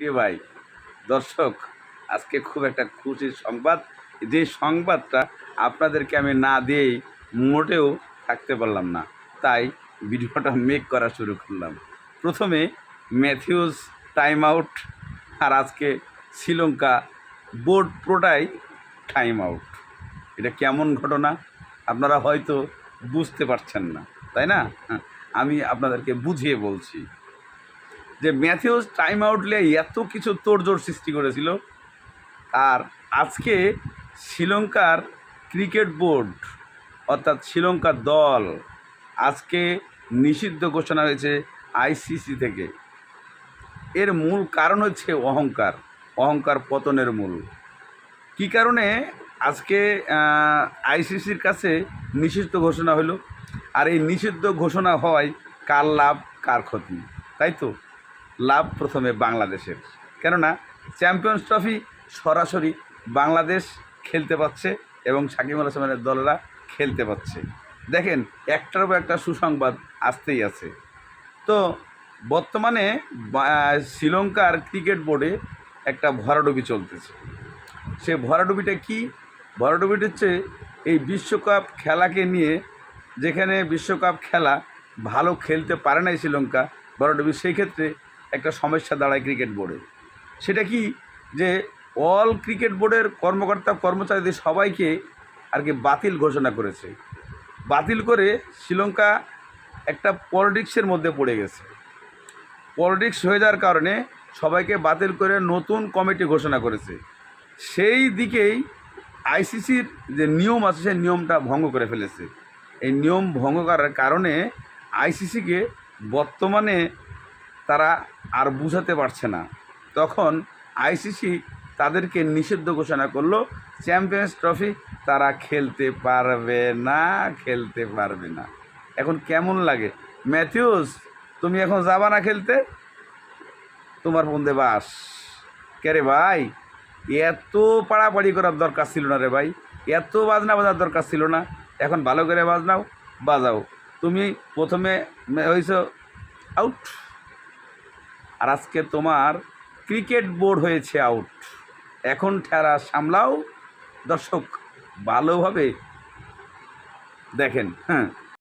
রে ভাই? দর্শক, আজকে খুব একটা খুশির সংবাদ। যে সংবাদটা আপনাদেরকে আমি না দিয়েই মোটেও থাকতে পারলাম না, তাই ভিডিওটা মেক করা শুরু করলাম। প্রথমে ম্যাথিউস টাইম আউট, আর আজকে শ্রীলঙ্কা বোর্ড প্রোটাই টাইম আউট। এটা কেমন ঘটনা? আপনারা হয়তো বুঝতে পারছেন না, তাই না? আমি আপনাদেরকে বুঝিয়ে বলছি। যে ম্যাথিউস টাইম আউট আউটলে এত কিছু তোড়জোড় সৃষ্টি করেছিল। আর আজকে শ্রীলঙ্কার ক্রিকেট বোর্ড, অর্থাৎ শ্রীলঙ্কার দল, আজকে নিষিদ্ধ ঘোষণা হয়েছে আইসিসি থেকে। এর মূল কারণ হচ্ছে অহংকার অহংকার পতনের মূল। কী কারণে? আজকে আইসিসির কাছে নিষিদ্ধ ঘোষণা হলো। আর এই নিষিদ্ধ ঘোষণা হওয়ায় কার লাভ, কার ক্ষতি, তাই তো? লাভ প্রথমে বাংলাদেশের। কেননা চ্যাম্পিয়ন্স ট্রফি সরাসরি বাংলাদেশ খেলতে পাচ্ছে এবং সাকিব আল হাসানের দলরা খেলতে পাচ্ছে দেখেন, একটার পর একটা সুসংবাদ আসতেই আছে। তো, বর্তমানে শ্রীলঙ্কার ক্রিকেট বোর্ডে একটা ভরাডুবি চলতেছে। সে ভরাডুবিটা কি? ভরাডুবিটা হচ্ছে এই বিশ্বকাপ খেলাকে নিয়ে, যেখানে বিশ্বকাপ খেলা ভালো খেলতে পারে নাই শ্রীলঙ্কা, ভরাডুবি, সেই ক্ষেত্রে একটা সমস্যা দাঁড়ায় ক্রিকেট বোর্ডে সেটা কি যে অল ক্রিকেট বোর্ডের কর্মকর্তা, কর্মচারীদের সবাইকে আর কি বাতিল ঘোষণা করেছে। বাতিল করে শ্রীলঙ্কা একটা পলিটিক্সের মধ্যে পড়ে গেছে। পলিটিক্স হয়ে যাওয়ার কারণে সবাইকে বাতিল করে নতুন কমিটি ঘোষণা করেছে। সেই দিকেই আইসিসির যে নিয়ম আছে, সেই নিয়মটা ভঙ্গ করে ফেলেছে। এই নিয়ম ভঙ্গ করার কারণে আইসিসিকে বর্তমানে তারা আর বুঝাতে পারছে না। তখন আইসিসি তাদেরকে নিষিদ্ধ ঘোষণা করল, চ্যাম্পিয়ন্স ট্রফি তারা খেলতে পারবে না, খেলতে পারবে না। এখন কেমন লাগে? ম্যাথিউস, তুমি এখন যাবা না খেলতে? তোমার বন্ধে বাস। কে রে ভাই? এত পাড়াপাড়ি করার দরকার ছিল না রে ভাই। এত বাজনা বাজার দরকার ছিল না। এখন ভালো করে বাজনাও, বাজাও। তুমি প্রথমে হয়েছ আউট আর আজকে তোমার ক্রিকেট বোর্ড হয়েছে আউট এখন ঠেরা সামলাও। দর্শক ভালোভাবে দেখেন হ্যাঁ।